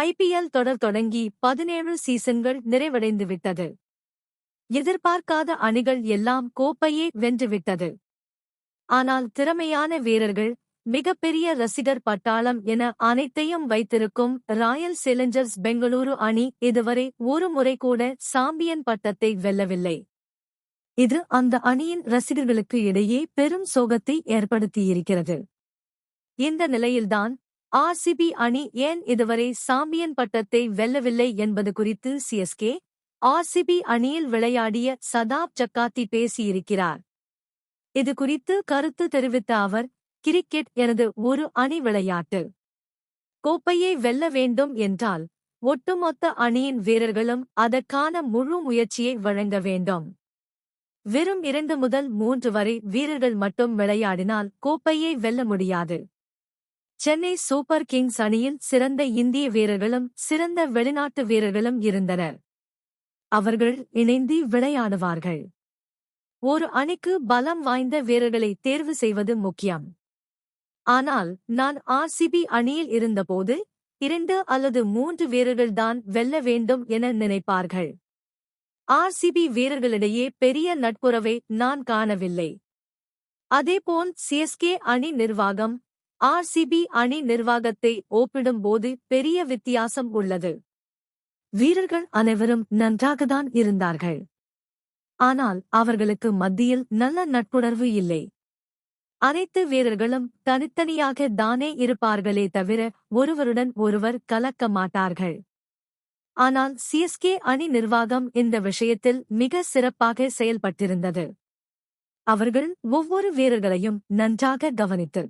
IPL தொடர் தொடங்கி பதினேழு சீசன்கள் நிறைவடைந்துவிட்டது. எதிர்பார்க்காத அணிகள் எல்லாம் கோப்பையே வென்றுவிட்டது. ஆனால் திறமையான வீரர்கள் மிகப்பெரிய ரசிகர் பட்டாளம் என அனைத்தையும் வைத்திருக்கும் ராயல் சேலஞ்சர்ஸ் பெங்களூரு அணி இதுவரை ஒரு முறை கூட சாம்பியன் பட்டத்தை வெல்லவில்லை. இது அந்த அணியின் ரசிகர்களுக்கு இடையே பெரும் சோகத்தை ஏற்படுத்தியிருக்கிறது. இந்த நிலையில்தான் ஆர்சிபி அணி ஏன் இதுவரை சாம்பியன் பட்டத்தை வெல்லவில்லை என்பது குறித்து சிஎஸ்கே ஆர்சிபி அணியில் விளையாடிய சதாப் சக்காத்தி பேசியிருக்கிறார். இது குறித்து கருத்து தெரிவித்த அவர் கிரிக்கெட் எனது ஒரு அணி விளையாட்டு. கோப்பையை வெல்ல வேண்டும் என்றால் ஒட்டுமொத்த அணியின் வீரர்களும் அதற்கான முழு முயற்சியை வழங்க வேண்டும். வெறும் இரண்டு முதல் மூன்று வரை வீரர்கள் மட்டும் விளையாடினால் கோப்பையை வெல்ல முடியாது. சென்னை சூப்பர் கிங்ஸ் அணியில் சிறந்த இந்திய வீரர்களும் சிறந்த வெளிநாட்டு வீரர்களும் இருந்தனர். அவர்கள் இணைந்து விளையாடுவார்கள். ஒரு அணிக்கு பலம் வாய்ந்த வீரர்களை தேர்வு செய்வது முக்கியம். ஆனால் நான் ஆர்சிபி அணியில் இருந்தபோது இரண்டு அல்லது மூன்று வீரர்கள்தான் வெல்ல வேண்டும் என நினைப்பார்கள். ஆர்சிபி வீரர்களிடையே பெரிய நட்புறவை நான் காணவில்லை. அதேபோல் சிஎஸ்கே அணி நிர்வாகம் ஆர்சிபி அணி நிர்வாகத்தை ஒப்பிடும்போது பெரிய வித்தியாசம் உள்ளது. வீரர்கள் அனைவரும் நன்றாகத்தான் இருந்தார்கள். ஆனால் அவர்களுக்கு மத்தியில் நல்ல நட்புணர்வு இல்லை. அனைத்து வீரர்களும் தனித்தனியாக தானே இருப்பார்களே தவிர ஒருவருடன் ஒருவர் கலக்க மாட்டார்கள். ஆனால் சிஎஸ்கே அணி நிர்வாகம் இந்த விஷயத்தில் மிக சிறப்பாக செயல்பட்டிருந்தது. அவர்கள் ஒவ்வொரு வீரர்களையும் நன்றாக கவனித்து